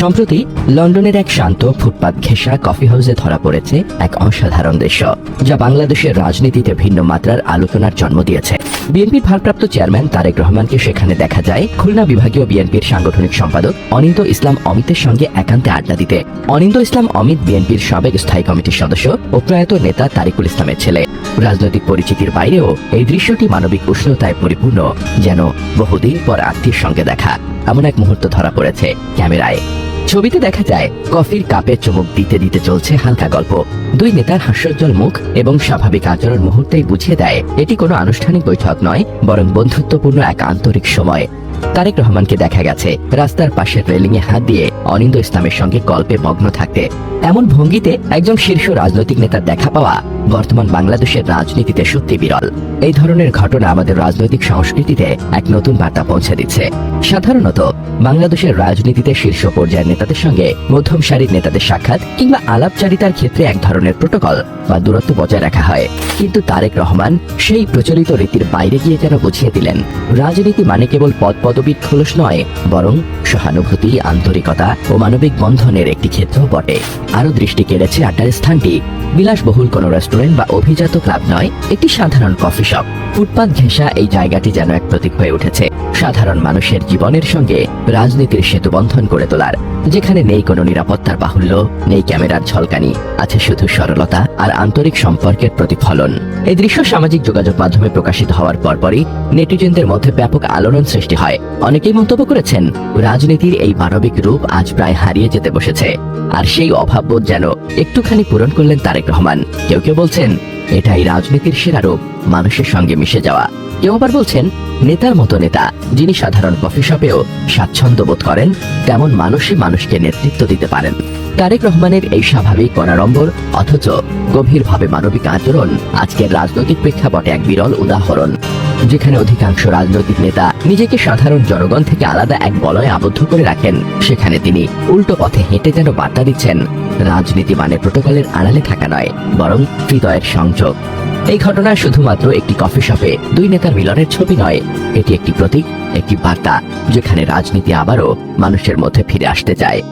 সম্প্রতি লন্ডনের এক শান্ত ফুটপাত ঘেঁষা কফি হাউসে ধরা পড়েছে এক অসাধারণ দৃশ্য, যা বাংলাদেশের রাজনীতিতে ভিন্ন মাত্রার আলোচনার জন্ম দিয়েছে। বিএনপির ভারপ্রাপ্ত চেয়ারম্যান তারেক রহমানকে সেখানে দেখা যায় খুলনা বিভাগীয় বিএনপির সাংগঠনিক সম্পাদক অনিন্দ ইসলাম অমিতের সঙ্গে একান্তে আড্ডা দিতে। অনিন্দ ইসলাম অমিত বিএনপির সাবেক স্থায়ী কমিটির সদস্য ও প্রয়াত নেতা তারিকুল ইসলামের ছেলে। রাজনৈতিক পরিচিতির বাইরেও এই দৃশ্যটি মানবিক উষ্ণতায় পরিপূর্ণ, যেন বহুদিন পর আত্মীয়ের সঙ্গে দেখা, এমন এক মুহূর্ত ধরা পড়েছে ক্যামেরায়। ছবিতে দেখা যায়, কফির কাপে চমক দিতে দিতে চলছে হালকা গল্প। দুই নেতার হাস্যজ্জ্বল মুখ এবং স্বাভাবিক আচরণ মুহূর্তেই বুঝিয়ে দেয়, এটি কোনো আনুষ্ঠানিক বৈঠক নয়, বরং বন্ধুত্বপূর্ণ এক আন্তরিক সময়। তারেক রহমানকে দেখা গেছে। রাস্তার পাশের রেলিং এ হাত দিয়ে অনিন্দ ইসলামের সঙ্গে গল্পে মগ্ন থাকতে। এমন ভঙ্গিতে একজন শীর্ষ রাজনৈতিক নেতার দেখা পাওয়া বর্তমান বাংলাদেশের রাজনীতিতে সত্যি বিরল। এই ধরনের ঘটনা আমাদের রাজনৈতিক সংস্কৃতিতে এক নতুন বার্তা পৌঁছে দিচ্ছে। সাধারণত, বাংলাদেশের রাজনীতিতে শীর্ষ পর্যায়ের নেতাদের সঙ্গে মধ্যম সারির নেতাদের সাক্ষাৎ কিংবা আলাপচারিতার ক্ষেত্রে এক ধরনের প্রোটোকল বা দূরত্ব বজায় রাখা হয়। কিন্তু তারেক রহমান সেই প্রচলিত রীতির বাইরে গিয়ে যেন বুঝিয়ে দিলেন? রাজনীতি মানে কেবল পদ পদবীর খোলস নয়, বরং সহানুভূতি, আন্তরিকতা ও মানবিক বন্ধনের একটি ক্ষেত্র বটে। আরও দৃষ্টি কেড়েছে আড্ডার স্থানটি। বিলাসবহুল কোনো রেস্টুরেন্ট বা অভিজাত ক্লাব নয়, একটি সাধারণ কফি শপ। ফুটপাত ঘেঁষা এই জায়গাটি যেন এক প্রতীক হয়ে উঠেছে। সাধারণ মানুষের জীবনের সঙ্গে রাজনীতির সেতু বন্ধন করে তোলার। যেখানে নেই কোনো নিরাপত্তার বাহুল্য, নেই ক্যামেরার ঝলকানি, আছে শুধু সরলতা আর আন্তরিক সম্পর্কের প্রতিফলন। এই দৃশ্য সামাজিক যোগাযোগ মাধ্যমে প্রকাশিত হওয়ার পরপরই নেটিজেনদের মধ্যে ব্যাপক আলোড়ন সৃষ্টি হয়। অনেকেই মন্তব্য করেছেন, রাজনীতির এই মানবিক রূপ আজ প্রায় হারিয়ে যেতে বসেছে। আর সেই অভাববোধ যেন একটুখানি পূরণ করলেন তারেক রহমান। কেউ কেউ বলছেন এটাই রাজনীতির সেরা রূপ, মানুষের সঙ্গে মিশে যাওয়া। কেউ আবার বলছেন, নেতার মতো নেতা, যিনি সাধারণ কফি শপেও স্বাচ্ছন্দ্য বোধ করেন, তেমন মানুষই মানুষকে নেতৃত্ব দিতে পারেন। তারেক রহমানের এই স্বাভাবিক অনাড়ম্বর অথচ গভীরভাবে মানবিক আচরণ, আজকের রাজনৈতিক প্রেক্ষাপটে এক বিরল উদাহরণ। যেখানে অধিকাংশ রাজনৈতিক নেতা নিজেকে সাধারণ জনগণ থেকে আলাদা এক বলয়ে আবদ্ধ করে রাখেন, সেখানে তিনি উল্টো পথে হেঁটে যেন বার্তা দিচ্ছেন। রাজনীতি মানে প্রোটোকলের আড়ালে থাকা নয়, বরং হৃদয়ের সংযোগ। এই ঘটনা শুধুমাত্র একটি কফি শপে দুই নেতার মিলনের ছবি নয়, এটি একটি প্রতীক, একটি বার্তা, যেখানে রাজনীতি আবারও মানুষের মধ্যে ফিরে আসতে চায়।